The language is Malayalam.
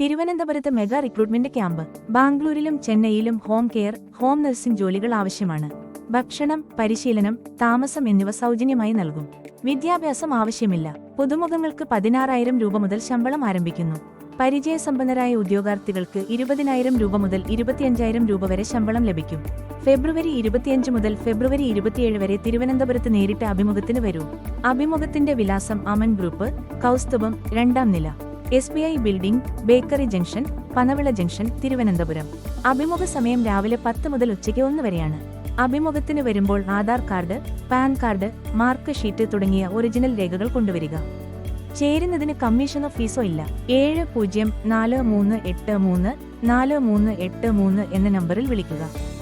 തിരുവനന്തപുരത്ത് മെഗാ റിക്രൂട്ട്മെന്റ് ക്യാമ്പ് ബാംഗ്ലൂരിലും ചെന്നൈയിലും ഹോം കെയർ ഹോം നഴ്സിംഗ് ജോലികൾ ആവശ്യമാണ്. ഭക്ഷണം പരിശീലനം താമസം എന്നിവ സൗജന്യമായി നൽകും. വിദ്യാഭ്യാസം ആവശ്യമില്ല. പുതുമുഖങ്ങൾക്ക് പതിനാറായിരം രൂപ മുതൽ ശമ്പളം ആരംഭിക്കുന്നു. പരിചയസമ്പന്നരായ ഉദ്യോഗാർത്ഥികൾക്ക് ഇരുപതിനായിരം രൂപ മുതൽ ഇരുപത്തിയഞ്ചായിരം രൂപ വരെ ശമ്പളം ലഭിക്കും. ഫെബ്രുവരി ഇരുപത്തിയഞ്ച് മുതൽ ഫെബ്രുവരി ഇരുപത്തിയേഴ് വരെ തിരുവനന്തപുരത്ത് നേരിട്ട് അഭിമുഖത്തിന് വരൂ. അഭിമുഖത്തിന്റെ വിലാസം അമൻ ഗ്രൂപ്പ് കൗസ്തുഭം രണ്ടാം നില. S B I building bakery junction Panavila junction Thiruvananthapuram. അഭിമുഖ സമയം രാവിലെ പത്ത് മുതൽ ഉച്ചയ്ക്ക് ഒന്ന് വരെയാണ്. അഭിമുഖത്തിന് വരുമ്പോൾ Aadhaar card PAN card mark sheet തുടങ്ങിയ ഒറിജിനൽ രേഖകൾ കൊണ്ടുവരിക. ചേരുന്നതിന് കമ്മീഷനോ ഫീസോ ഇല്ല. ഏഴ് പൂജ്യം നാല് മൂന്ന് എട്ട് മൂന്ന് നാല് മൂന്ന് എട്ട് മൂന്ന് എന്ന നമ്പറിൽ വിളിക്കുക.